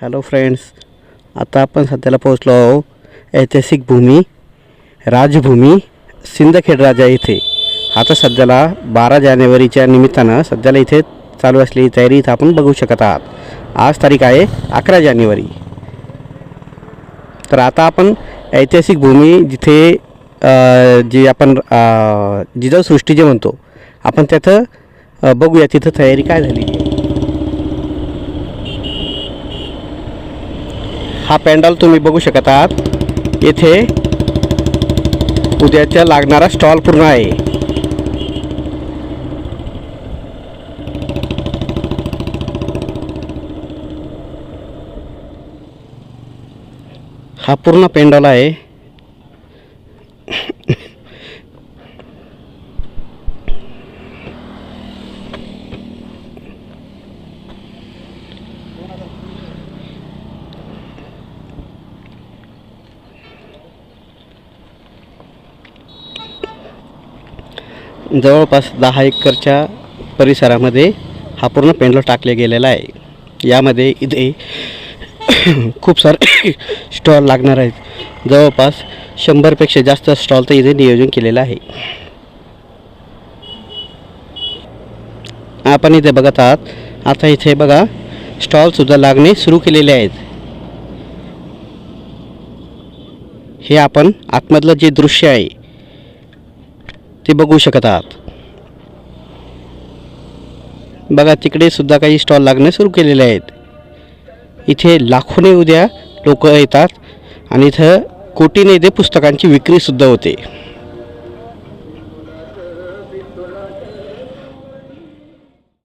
Hello friends आता आपण सध्याला पोहोचलो आहो ऐतिहासिक भूमी राजभूमी सिंदखेड राजा इथे. आता सध्याला बारा जानेवारीच्या निमित्तानं सध्याला इथे चालू असलेली तयारी इथं आपण बघू शकत आहात. आज तारीख आहे अकरा जानेवारी. तर आता आपण ऐतिहासिक भूमी जिथे जी आपण अ, जिजाऊसृष्टी जे म्हणतो आपण त्याचं बघूया तिथं तयारी काय झाली आहे हा पॅन्डल तुम्ही बघू शकत आहात. येथे उद्याच्या लागणारा स्टॉल पूर्ण आहे. हा पूर्ण पेंडॉल आहे. जवळपास दहा एकरच्या परिसरामध्ये हा पूर्ण पेंडल टाकले गेलेला आहे. यामध्ये इथे खूप सारे स्टॉल लागणार आहेत. जवळपास शंभरपेक्षा जास्त स्टॉलचं इथे नियोजन केलेलं आहे. आपण इथे बघत आहात. आता इथे बघा स्टॉलसुद्धा लागणे सुरू केलेले आहेत. हे आपण आतमधलं जे दृश्य आहे ते बघू शकत आहात बघा तिकडे सुद्धा काही स्टॉल लागणे सुरू केलेले आहेत. इथे लाखोने उद्या लोक येतात आणि इथं कोटीने इथे पुस्तकांची विक्रीसुद्धा होते.